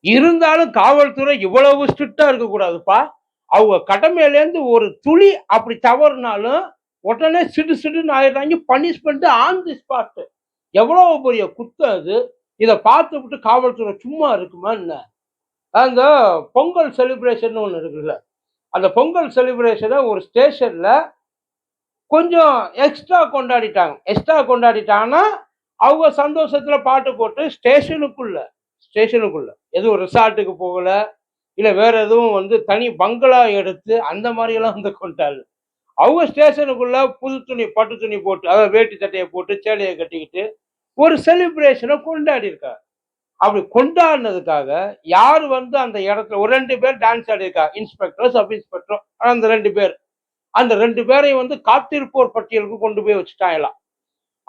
இருந்தாலும் காவல்துறை இவ்வளவு ஸ்ட்ரிக்டா இருக்கக்கூடாதுப்பா. அவங்க கடமையிலேருந்து ஒரு துளி அப்படி தவறுனாலும் உடனே சிடு சிடுன்னு ஆயிடுறாங்க. பனிஷ்மெண்ட் ஆன் தி ஸ்பாட் எவ்வளவு பெரிய குத்தம் அது. இதை பார்த்து விட்டு காவல்துறை சும்மா இருக்குமா என்ன? அந்த பொங்கல் செலிப்ரேஷன் ஒன்று இருக்குல்ல. அந்த பொங்கல் செலிப்ரேஷனை ஒரு ஸ்டேஷன்ல கொஞ்சம் எக்ஸ்ட்ரா கொண்டாடிட்டாங்க. எக்ஸ்ட்ரா கொண்டாடிட்டாங்கன்னா அவங்க சந்தோஷத்துல பாட்டு போட்டு ஸ்டேஷனுக்குள்ள ஸ்டேஷனுக்குள்ள. எதுவும் ரிசார்ட்டுக்கு போகல. இல்லை வேற எதுவும் வந்து தனி பங்களா எடுத்து அந்த மாதிரியெல்லாம் வந்து கொண்டாள். அவங்க ஸ்டேஷனுக்குள்ள புது துணி பட்டு துணி போட்டு அதாவது வேட்டி சட்டையை போட்டு சேலையை கட்டிக்கிட்டு ஒரு செலிப்ரேஷனை கொண்டாடி இருக்காங்க அப்படி கொண்டாடினதுக்காக யார் வந்து அந்த இடத்துல ஒரு ரெண்டு பேர் டான்ஸ் ஆடியிருக்கா. இன்ஸ்பெக்டர் சப் இன்ஸ்பெக்டர் அந்த ரெண்டு பேர். அந்த ரெண்டு பேரையும் வந்து காத்திருப்போர் பட்டியலுக்கு கொண்டு போய் வச்சுட்டாங்களாம்.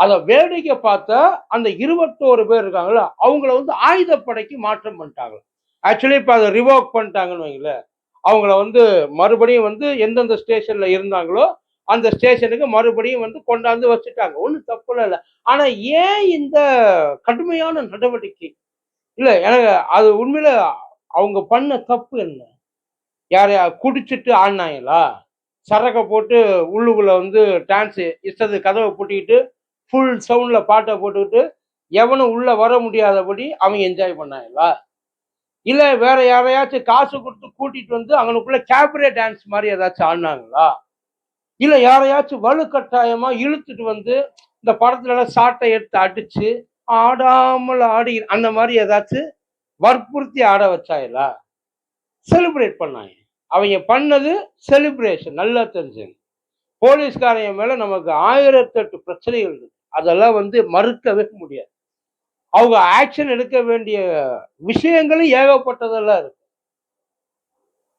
அதை வேடிக்கை பார்த்த அந்த இருபத்தோரு பேர் இருக்காங்களா அவங்கள வந்து ஆயுதப்படைக்கு மாற்றம் பண்ணிட்டாங்க. ஆக்சுவலி இப்போ அதை ரிவோக் பண்ணிட்டாங்கன்னு வைங்களேன். அவங்கள வந்து மறுபடியும் வந்து எந்தெந்த ஸ்டேஷன்ல இருந்தாங்களோ அந்த ஸ்டேஷனுக்கு மறுபடியும் வந்து கொண்டாந்து வச்சுட்டாங்க. ஒன்றும் தப்புல இல்லை. ஆனால் ஏன் இந்த கடுமையான நடவடிக்கை? இல்லை எனக்கு அது உண்மையில அவங்க பண்ண தப்பு என்ன? யாரையா குடிச்சிட்டு ஆடினாங்களா? சரக்கை போட்டு உள்ளுக்குள்ள வந்து டான்ஸு இஷ்டத்துக்கு கதவை பூட்டிக்கிட்டு ஃபுல் சவுண்ட்ல பாட்டை போட்டுக்கிட்டு எவனும் உள்ளே வர முடியாதபடி அவங்க என்ஜாய் பண்ணாங்களா இல்லை வேற யாரையாச்சும் காசு கொடுத்து கூட்டிட்டு வந்து அவனுக்குள்ள கேபரே டான்ஸ் மாதிரி ஏதாச்சும் ஆடினாங்களா? இல்லை யாரையாச்சும் வலுக்கட்டாயமாக இழுத்துட்டு வந்து இந்த படத்துல சாட்டை எடுத்து அடிச்சு ஆடாமல் ஆடி அந்த மாதிரி ஏதாச்சும் வற்புறுத்தி ஆட வச்சாயிலா செலிப்ரேட் பண்ணாங்க. அவங்க பண்ணது செலிப்ரேஷன் நல்லா தெரிஞ்சுங்க போலீஸ்காரங்க மேலே நமக்கு ஆயிரத்தெட்டு பிரச்சனைகள் இருக்கு. அதெல்லாம் வந்து மறுக்கவே முடியாது. அவங்க ஆக்ஷன் எடுக்க வேண்டிய விஷயங்களும் ஏகப்பட்டதெல்லாம் இருக்கு.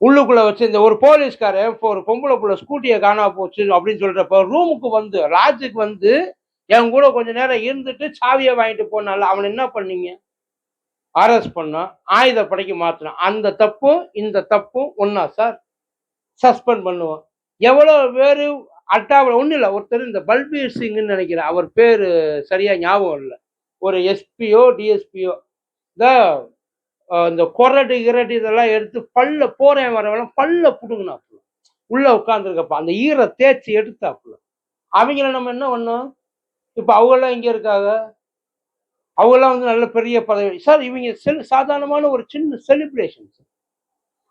உள்ளுக்குள்ள வச்சு இந்த ஒரு போலீஸ்காரன் இப்போ ஒரு பொம்பளை புள்ள ஸ்கூட்டியை காணா போச்சு அப்படின்னு சொல்றப்ப ரூமுக்கு வந்து லாட்ஜுக்கு வந்து என் கூட கொஞ்ச நேரம் இருந்துட்டு சாவியை வாங்கிட்டு போனால அவன் என்ன பண்ணீங்க? அரெஸ்ட் பண்ணோம் ஆயுத படைக்கு மாத்தினோம் அந்த தப்பும் இந்த தப்பும் ஒன்னா சார்? சஸ்பெண்ட் பண்ணுவோம் எவ்வளோ பேர் அட்டாவில் ஒன்றும் இல்லை. ஒருத்தர் இந்த பல்பீர் சிங்னு நினைக்கிறேன். அவர் பேர் சரியாக ஞாபகம் இல்லை. ஒரு எஸ்பியோ டிஎஸ்பியோ. இந்த இந்த கொரடு கிரடு இதெல்லாம் எடுத்து பல்ல போகிறேன் வரவெல்லாம் பல்ல புடுங்கினாப்புல. உள்ளே உட்காந்துருக்கப்ப அந்த ஈரை தேய்ச்சி எடுத்தாப்புல. அவங்கள நம்ம என்ன பண்ணோம்? இப்போ அவங்களாம் இங்கே இருக்காங்க? அவங்களாம் வந்து நல்ல பெரிய பதவி. சார் இவங்க செல் சாதாரணமான ஒரு சின்ன செலிப்ரேஷன்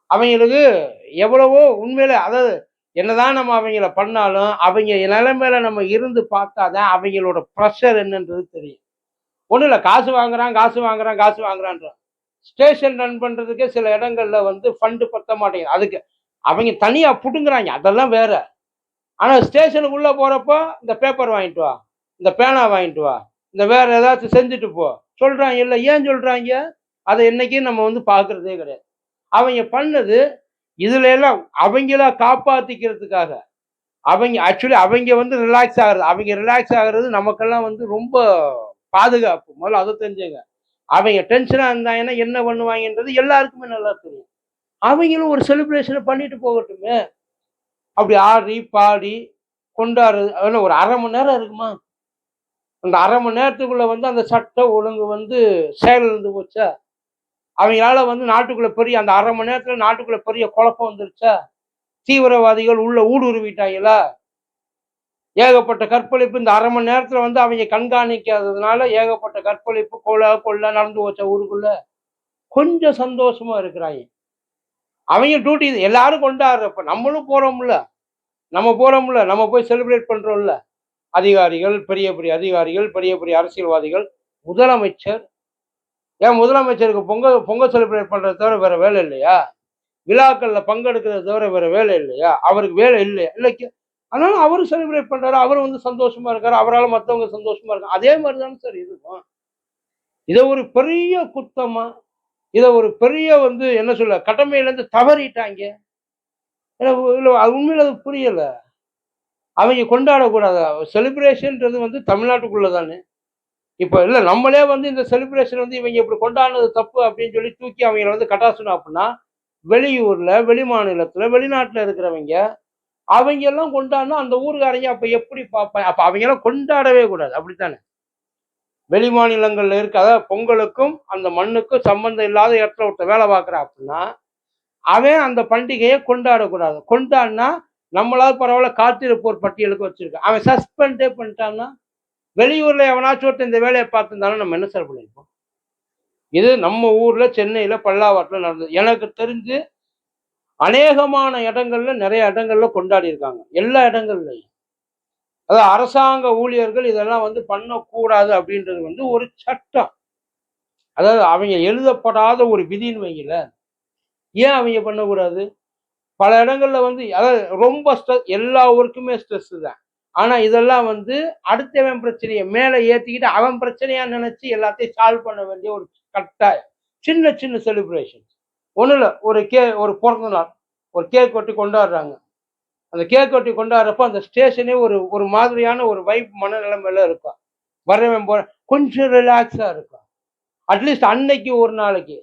அவங்களுக்கு எவ்வளவோ உண்மையில அதாவது என்னதான் நம்ம அவங்கள பண்ணாலும் அவங்க நிலைமையில நம்ம இருந்து பார்த்தாதான் அவங்களோட ப்ரெஷர் என்னன்றது தெரியும். ஒன்றும் இல்லை காசு வாங்குறான் காசு வாங்குறான் காசு வாங்குறான்றான். ஸ்டேஷன் ரன் பண்றதுக்கே சில இடங்கள்ல வந்து ஃபண்டு பத்த மாட்டேங்குது. அதுக்கு அவங்க தனியா புடுங்குறாங்க. அதெல்லாம் வேற. ஆனா ஸ்டேஷனுக்குள்ள போறப்போ இந்த பேப்பர் வாங்கிட்டு வா இந்த பேனா வாங்கிட்டு வா இந்த வேற ஏதாச்சும் செஞ்சுட்டு போ. சொல்றாங்க இல்லை ஏன் சொல்றாங்க? அதை என்னைக்கும் நம்ம வந்து பார்க்குறதே கிடையாது. அவங்க பண்ணது இதுல எல்லாம் அவங்கள காப்பாத்திக்கிறதுக்காக. அவங்க ஆக்சுவலி அவங்க வந்து ரிலாக்ஸ் ஆகுறது அவங்க ரிலாக்ஸ் ஆகுறது நமக்கெல்லாம் வந்து ரொம்ப பாதுகாப்பு. முதல்ல அதை தெரிஞ்சுங்க. அவங்க டென்ஷனாக இருந்தாங்கன்னா என்ன பண்ணுவாங்கன்றது எல்லாருக்குமே நல்லா தெரியும். அவங்களும் ஒரு செலிப்ரேஷனை பண்ணிட்டு போகட்டுமே. அப்படி ஆடி பாடி கொண்டாடுறது அதெல்லாம் ஒரு அரை மணி நேரம் இருக்குமா? அந்த அரை மணி நேரத்துக்குள்ள வந்து அந்த சட்ட ஒழுங்கு வந்து செயல் இருந்து போச்சா? அவங்களால வந்து நாட்டுக்குள்ள பெரிய அந்த அரை மணி நேரத்துல நாட்டுக்குள்ள பெரிய குழப்பம் வந்துருச்சா? தீவிரவாதிகள் உள்ள ஊடுருவிட்டாங்களா? ஏகப்பட்ட கற்பழிப்பு இந்த அரை மணி நேரத்துல வந்து அவங்க கண்காணிக்காததுனால ஏகப்பட்ட கற்பழிப்பு கொலை கொள்ளை நடந்து வச்ச ஊருக்குள்ள? கொஞ்சம் சந்தோஷமா இருக்கிறாங்க. அவங்க டியூட்டி எல்லாரும் கொண்டாடுறப்ப நம்மளும் போறோம்ல. நம்ம போறோம்ல. நம்ம போய் செலிப்ரேட் பண்றோம்ல. அதிகாரிகள் பெரிய பெரிய அதிகாரிகள் பெரிய பெரிய அரசியல்வாதிகள் முதலமைச்சர் ஏன் முதலமைச்சருக்கு பொங்கல் பொங்கல் செலிப்ரேட் பண்றதை தவிர வேற வேலை இல்லையா? விழாக்களில் பங்கெடுக்கிறத தவிர வேற வேலை இல்லையா? அவருக்கு வேலை இல்லையா? இல்லைக்கு அதனால அவரும் செலிப்ரேட் பண்றாரு அவரும் வந்து சந்தோஷமா இருக்காரு அவரால் மற்றவங்க சந்தோஷமா இருக்காங்க. அதே மாதிரி தானே சார் இதுவும். இதை ஒரு பெரிய குத்தமா இதை ஒரு பெரிய வந்து என்ன சொல்ல கடமையிலேருந்து தவறிட்டாங்க. எனக்கு இல்லை அது உண்மையில அது புரியல. அவங்க கொண்டாடக்கூடாது. செலிப்ரேஷன்ன்றது வந்து தமிழ்நாட்டுக்குள்ளே தானே. இப்போ இல்லை நம்மளே வந்து இந்த செலிப்ரேஷன் வந்து இவங்க இப்படி கொண்டாடுனது தப்பு அப்படின்னு சொல்லி தூக்கி அவங்கள வந்து கட்டாசனம் அப்படின்னா வெளியூர்ல வெளி மாநிலத்துல வெளிநாட்டுல இருக்கிறவங்க அவங்க எல்லாம் கொண்டாடினா அந்த ஊருக்காரங்க அப்ப எப்படி பார்ப்பாங்க? அப்ப அவங்க எல்லாம் கொண்டாடவே கூடாது. அப்படித்தானே? வெளி மாநிலங்கள்ல இருக்க அதாவது பொங்கலுக்கும் அந்த மண்ணுக்கும் சம்பந்தம் இல்லாத இடத்துல ஒருத்தர் வேலை பார்க்குற அப்படின்னா அவன் அந்த பண்டிகையை கொண்டாடக்கூடாது. கொண்டாடினா நம்மளால பரவாயில்ல காத்திருப்போர் பட்டியலுக்கு வச்சிருக்கான். அவன் சஸ்பெண்டே பண்ணிட்டான்னா வெளியூர்ல எவனாச்சும் ஒருத்தர் இந்த வேலையை பார்த்துருந்தாலும் நம்ம என்ன சார் பண்ணிருப்போம் இது நம்ம ஊர்ல சென்னையில பல்லாவரத்துல நடந்தது எனக்கு தெரிஞ்சு அநேகமான இடங்கள்ல நிறைய இடங்கள்ல கொண்டாடி இருக்காங்க. எல்லா இடங்கள்லையும். அதாவது அரசாங்க ஊழியர்கள் இதெல்லாம் வந்து பண்ணக்கூடாது அப்படின்றது வந்து ஒரு சட்டம். அதாவது அவங்க எழுதப்படாத ஒரு விதின்னு வைங்கள ஏன் அவங்க பண்ணக்கூடாது? பல இடங்கள்ல வந்து அதாவது ரொம்ப ஸ்ட்ரெஸ் எல்லா ஊருக்குமே ஸ்ட்ரெஸ் தான் ஆனால் இதெல்லாம் வந்து அடுத்தவன் பிரச்சனையை மேலே ஏற்றிக்கிட்டு அவன் பிரச்சனையா நினச்சி எல்லாத்தையும் சால்வ் பண்ண வேண்டிய ஒரு கட்டாயம். சின்ன சின்ன செலிப்ரேஷன்ஸ் ஒன்றும் இல்லை ஒரு கே ஒரு பிறந்த நாள் ஒரு கேக் வெட்டி கொண்டாடுறாங்க. அந்த கேக் வெட்டி கொண்டாடுறப்போ அந்த ஸ்டேஷனே ஒரு ஒரு மாதிரியான ஒரு வைப் மனநிலைமையில இருக்கும். வரவன் போற கொஞ்சம் ரிலாக்ஸாக இருக்கும் அட்லீஸ்ட் அன்னைக்கு ஒரு நாளைக்கு.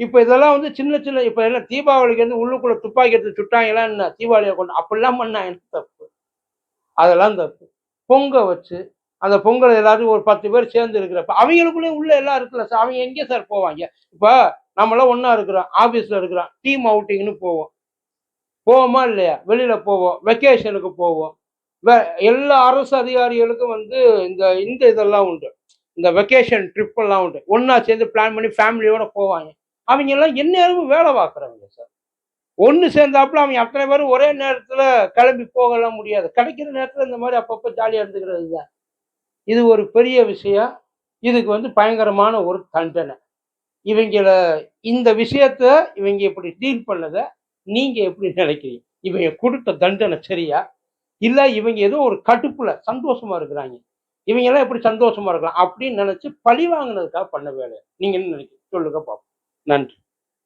இப்போ இதெல்லாம் வந்து சின்ன சின்ன இப்போ என்ன தீபாவளிக்கு வந்து உள்ளுக்குள்ளே துப்பாக்கி எடுத்து சுட்டாங்களா என்ன? தீபாவளியை கொண்டு அப்படிலாம் பண்ணா என்ன தப்பு? அதெல்லாம் தப்பு பொங்க வச்சு அந்த பொங்கல் எல்லாரும் ஒரு பத்து பேர் சேர்ந்து இருக்கிறப்ப அவங்களுக்குள்ளேயும் உள்ள எல்லாம் இருக்குல்ல சார். அவங்க எங்கே சார் போவாங்க? இப்போ நம்மளாம் ஒன்றா இருக்கிறோம். ஆஃபீஸில் இருக்கிறோம். டீம் அவுட்டிங்னு போவோம். போவோமா இல்லையா? வெளியில் போவோம். வெக்கேஷனுக்கு போவோம். வே- எல்லா அரசு அதிகாரிகளுக்கும் வந்து இந்த இந்த இதெல்லாம் உண்டு. இந்த வெக்கேஷன் ட்ரிப்பெல்லாம் உண்டு. ஒன்றா சேர்ந்து பிளான் பண்ணி ஃபேமிலியோட போவாங்க. அவங்க எல்லாம் எந்நேரமும் வேலை பார்க்குறவங்க சார். ஒன்று சேர்ந்தாப்புல அவங்க அத்தனை பேரும் ஒரே நேரத்தில் கிளம்பி போகலாம் முடியாது. கிடைக்கிற நேரத்தில் இந்த மாதிரி அப்பப்போ ஜாலியாக இருந்துக்கிறது தான் இது ஒரு பெரிய விஷயம். இதுக்கு வந்து பயங்கரமான ஒரு தண்டனை. இவங்கள இந்த விஷயத்த இவங்க இப்படி டீல் பண்ணதை நீங்கள் எப்படி நினைக்கிறீங்க? இவங்க கொடுத்த தண்டனை சரியா? இல்லை இவங்க ஏதோ ஒரு கடுப்பில் சந்தோஷமா இருக்கிறாங்க. இவங்கெல்லாம் எப்படி சந்தோஷமாக இருக்கலாம்? அப்படின்னு நினச்சி பழி வாங்கினதுக்காக பண்ண வேலை. நீங்கள் என்ன நினைக்கிறீங்க? சொல்லுங்க பார்ப்போம் நன்றி.